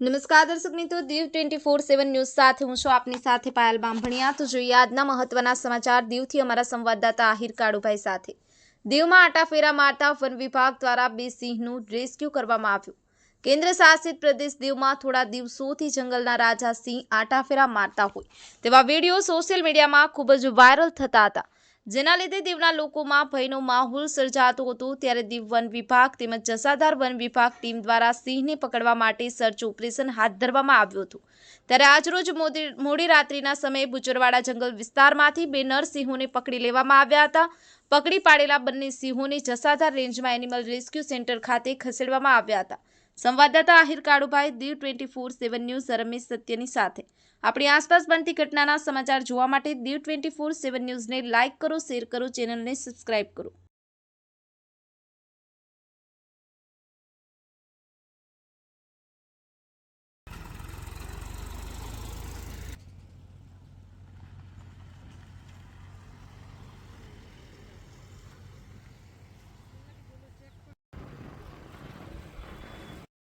નમસ્કાર દર્શક મિત્રો, Diu twenty four seven news સાથે હું છું આપની સાથે પાયલ બાંભણિયા તો જોઈએ આજના મહત્વના સમાચાર દીવથી અમારા સંવાદદાતા આહિર કાળુભાઈ સાથે. દીવમાં આટાફેરા મારતા વન વિભાગ દ્વારા બે સિંહનું રેસ્ક્યુ કરવામાં આવ્યું. કેન્દ્ર શાસિત પ્રદેશ દીવમાં થોડા દિવસોથી જંગલના રાજા સિંહ આટાફેરા મારતા હોય તેવા વીડિયો સોશિયલ મીડિયામાં ખૂબ જ વાયરલ થતા હતા. જેના લીધે દીવના લોકોમાં ભયનો માહોલ સર્જાતો હતો. ત્યારે દીવ વન વિભાગ તેમજ જસાધાર વન વિભાગ ટીમ દ્વારા સિંહને પકડવા માટે સર્ચ ઓપરેશન હાથ ધરવામાં આવ્યું હતું. ત્યારે આજરોજ મોડી રાત્રિના સમયે બુચરવાડા જંગલ વિસ્તારમાંથી બે નર સિંહોને પકડી લેવામાં આવ્યા હતા. પકડી પાડેલા બંને સિંહોને જસાધાર રેન્જમાં એનિમલ રેસ્ક્યુ સેન્ટર ખાતે ખસેડવામાં આવ્યા હતા. સંવાદદાતા Ahir Kalubhai, Diu twenty four seven news, Ramesh સત્યની સાથે. આપણી આસપાસ બનતી ઘટનાના સમાચાર જોવા માટે દીવ ટ્વેન્ટી ફોર સેવન ન્યૂઝને લાઇક કરો, શેર કરો, ચેનલને સબસ્ક્રાઇબ કરો.